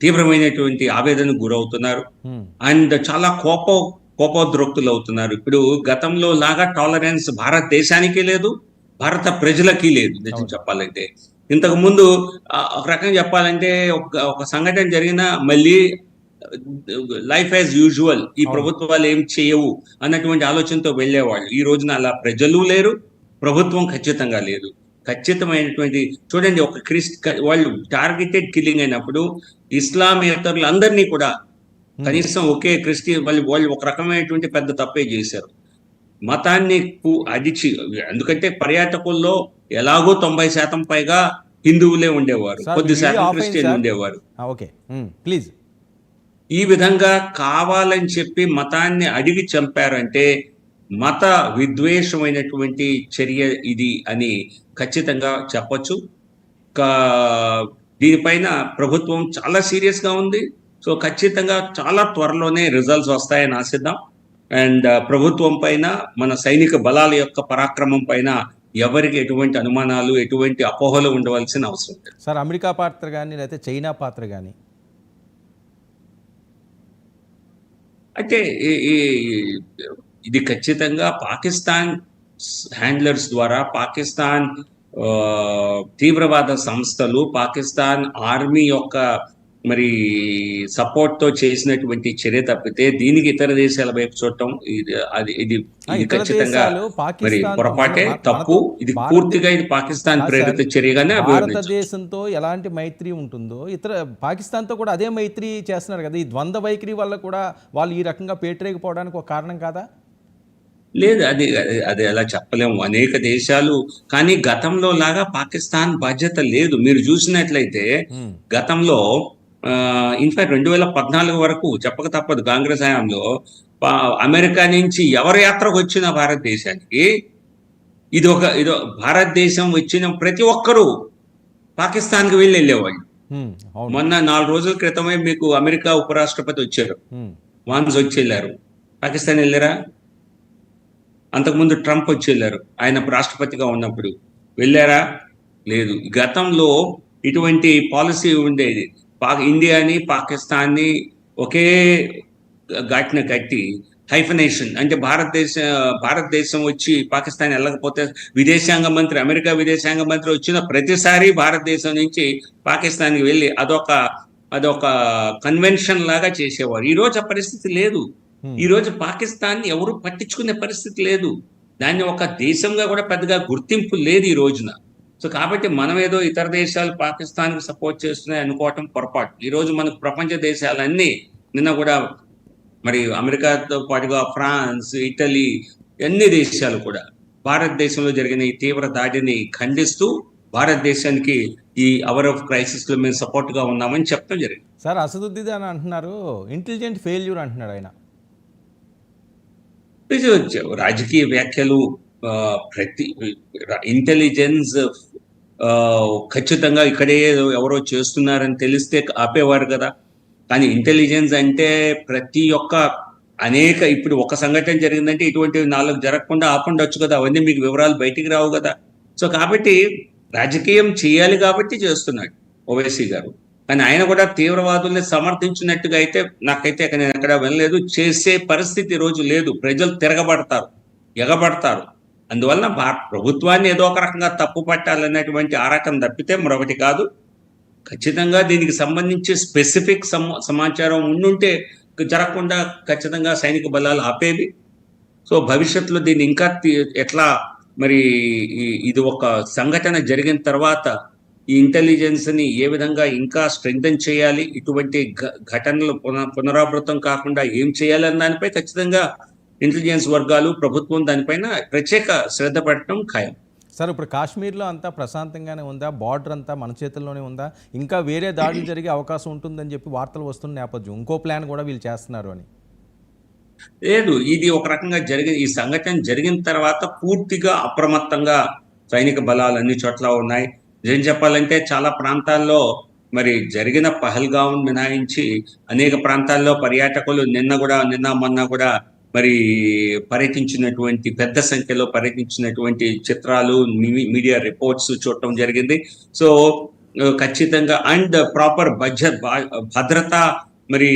తీవ్రమైనటువంటి ఆవేదనకు గురవుతున్నారు. అండ్ చాలా కోప కోపోద్రోక్తులు అవుతున్నారు ఇప్పుడు గతంలో లాగా టాలరెన్స్ భారతదేశానికి లేదు భారత ప్రజలకి లేదు నిజం. చెప్పాలంటే. ఇంతకు ముందు ఒక రకంగా చెప్పాలంటే ఒక ఒక సంఘటన జరిగిన మళ్ళీ లైఫ్ యాజ్ యూజువల్ ఈ. ప్రభుత్వాలు ఏం చేయవు అన్నటువంటి ఆలోచనతో వెళ్ళేవాళ్ళు. ఈ రోజున అలా ప్రజలు లేరు ప్రభుత్వం ఖచ్చితంగా లేదు. ఖచ్చితమైనటువంటి చూడండి ఒక క్రిస్ వాళ్ళు టార్గెటెడ్ కిల్లింగ్ అయినప్పుడు ఇస్లామేతరులు అందరినీ కూడా కనీసం ఒకే క్రిస్టియన్ వాళ్ళు వాళ్ళు ఒక రకమైనటువంటి పెద్ద తప్పే చేశారు. మతాన్ని అడిచి ఎందుకంటే పర్యాటకుల్లో ఎలాగో తొంభై శాతం పైగా హిందువులే ఉండేవారు. కొద్ది శాతం క్రిస్టియన్. ఉండేవారు. ఓకే. ప్లీజ్. ఈ విధంగా కావాలని చెప్పి మతాన్ని అడిగి చంపారంటే మత విద్వేషమైనటువంటి చర్య ఇది అని ఖచ్చితంగా చెప్పొచ్చు. కా- దీనిపైన ప్రభుత్వం చాలా సీరియస్గా ఉంది. సో ఖచ్చితంగా చాలా త్వరలోనే రిజల్ట్స్ వస్తాయని ఆశిద్దాం. అండ్ ప్రభుత్వం పైన మన సైనిక బలాల యొక్క పరాక్రమం పైన ఎవరికి ఎటువంటి అనుమానాలు ఎటువంటి అపోహలు ఉండవలసిన అవసరం లేదు. సార్ అమెరికా పాత్ర కానీ లేకపోతే చైనా పాత్ర కానీ ఈ- ఇది ఖచ్చితంగా పాకిస్తాన్ హ్యాండ్లర్స్ ద్వారా పాకిస్తాన్ తీవ్రవాద సంస్థలు పాకిస్తాన్ ఆర్మీ యొక్క మరి సపోర్ట్తో చేసినటువంటి చర్య తప్పితే దీనికి ఇతర దేశాల వైపు చూడటం ఇది అది ఇది ఖచ్చితంగా మరి పాకిస్తాన్ పొరపాటే తప్పు. ఇది పూర్తిగా ఇది పాకిస్తాన్ ప్రేరిత చర్యగానే భారతదేశంతో ఎలాంటి మైత్రి ఉంటుందో ఇతర పాకిస్తాన్తో కూడా అదే మైత్రి చేస్తున్నారు కదా ఈ ద్వంద్వ వైఖరి వల్ల కూడా వాళ్ళు ఈ రకంగా పేటరేగిపోవడానికి ఒక కారణం కాదా? లేదు అది అది- అలా చెప్పలేము. అనేక దేశాలు కానీ గతంలో లాగా పాకిస్తాన్ బాధ్యత లేదు. మీరు చూసినట్లయితే గతంలో ఇన్ఫాక్ట్ రెండు వేల పద్నాలుగు వరకు చెప్పక తప్పదు కాంగ్రెస్ హయాంలో అమెరికా నుంచి ఎవరు యాత్రకు వచ్చిన భారతదేశానికి ఇది ఒక ఇది భారతదేశం వచ్చిన ప్రతి ఒక్కరూ పాకిస్తాన్కి వెళ్ళి వెళ్ళేవాళ్ళు. మొన్న నాలుగు రోజుల క్రితమే మీకు అమెరికా ఉపరాష్ట్రపతి వచ్చారు. వాన్స్ వచ్చి వెళ్ళారు. పాకిస్తాన్ వెళ్ళారా? అంతకుముందు ట్రంప్ వచ్చి వెళ్ళారు. ఆయన రాష్ట్రపతిగా ఉన్నప్పుడు. వెళ్ళారా? లేదు. గతంలో ఇటువంటి పాలసీ ఉండేది. పా ఇండియాని పాకిస్తాన్ని ఒకే ఘాటిన కట్టి హైఫనేషన్ అంటే భారతదేశ భారతదేశం వచ్చి పాకిస్తాన్ వెళ్ళకపోతే విదేశాంగ మంత్రి అమెరికా విదేశాంగ మంత్రి వచ్చిన ప్రతిసారి భారతదేశం నుంచి పాకిస్తాన్కి వెళ్ళి అదొక అదొక కన్వెన్షన్ లాగా చేసేవారు. ఈరోజు ఆ పరిస్థితి లేదు. ఈ రోజు పాకిస్తాన్ ఎవరు పట్టించుకునే పరిస్థితి లేదు. దాన్ని ఒక దేశంగా కూడా పెద్దగా గుర్తింపు లేదు ఈ రోజున. సో కాబట్టి మనం ఏదో ఇతర దేశాలు పాకిస్తాన్కి సపోర్ట్ చేస్తున్నాయి అనుకోవటం పొరపాటు. ఈ రోజు మనకు ప్రపంచ దేశాలన్నీ నిన్న కూడా మరి అమెరికాతో పాటుగా ఫ్రాన్స్ ఇటలీ అన్ని దేశాలు కూడా భారతదేశంలో జరిగిన ఈ తీవ్ర దాడిని ఖండిస్తూ భారతదేశానికి ఈ అవర్ ఆఫ్ క్రైసిస్లో మేము సపోర్ట్గా ఉన్నామని చెప్పడం జరిగింది. సార్ అసదుద్దీన్ అని అంటున్నారు. ఇంటెలిజెంట్ ఫెయిల్యూర్ అంటున్నాడు ఆయన. రాజకీయ వ్యాఖ్యలు ప్రతి ఇంటెలిజెన్స్ ఖచ్చితంగా ఇక్కడే ఎవరో చేస్తున్నారని తెలిస్తే ఆపేవారు కదా. కానీ ఇంటెలిజెన్స్ అంటే ప్రతి ఒక్క అనేక ఇప్పుడు ఒక సంఘటన జరిగిందంటే ఇటువంటి నాలుగు జరగకుండా ఆపుండొచ్చు కదా. అవన్నీ మీకు వివరాలు బయటికి రావు కదా. సో కాబట్టి రాజకీయం చేయాలి కాబట్టి చేస్తున్నాడు ఓవైసీ గారు. కానీ ఆయన కూడా తీవ్రవాదుల్ని సమర్థించినట్టుగా అయితే నాకైతే నేను ఎక్కడ వినలేదు. చేసే పరిస్థితి రోజు లేదు. ప్రజలు తిరగబడతారు ఎగబడతారు. అందువలన భారత ప్రభుత్వాన్ని ఏదో ఒక రకంగా తప్పు పట్టాలనేటువంటి ఆరాకం తప్పితే మరొకటి కాదు. ఖచ్చితంగా దీనికి సంబంధించి స్పెసిఫిక్ సమాచారం ఉండుంటే జరగకుండా ఖచ్చితంగా సైనిక బలాలు ఆపేవి. సో భవిష్యత్తులో దీన్ని ఇంకా ఎట్లా మరి ఈ- ఇది ఒక సంఘటన జరిగిన తర్వాత ఈ ఇంటెలిజెన్స్ని ఏ విధంగా ఇంకా స్ట్రెంగ్థన్ చేయాలి? ఇటువంటి ఘటనలు పున- పునరావృతం కాకుండా ఏం చేయాలన్న దానిపై ఖచ్చితంగా ఇంటెలిజెన్స్ వర్గాలు ప్రభుత్వం దానిపైన ప్రత్యేక శ్రద్ధ పెట్టడం ఖాయం. సార్ ఇప్పుడు కాశ్మీర్లో అంతా ప్రశాంతంగానే ఉందా? బార్డర్ అంతా మన చేతుల్లోనే ఉందా? ఇంకా వేరే దాడులు జరిగే అవకాశం ఉంటుందని చెప్పి వార్తలు వస్తున్న నేపథ్యం. ఇంకో ప్లాన్ కూడా వీళ్ళు చేస్తున్నారు అని. లేదు ఇది ఒక రకంగా జరిగిన ఈ సంఘటన జరిగిన తర్వాత పూర్తిగా అప్రమత్తంగా సైనిక బలాలు అన్ని చోట్ల ఉన్నాయి. ఏం చెప్పాలంటే చాలా ప్రాంతాల్లో మరి జరిగిన పహల్గాం మినాయించి అనేక ప్రాంతాల్లో పర్యాటకులు నిన్న కూడా నిన్న మొన్న కూడా మరి పర్యటించినటువంటి పెద్ద సంఖ్యలో పర్యటించినటువంటి చిత్రాలు మీ- మీడియా రిపోర్ట్స్ చూడటం జరిగింది. సో ఖచ్చితంగా అండ్ ప్రాపర్ బడ్జెట్ భద్రత మరి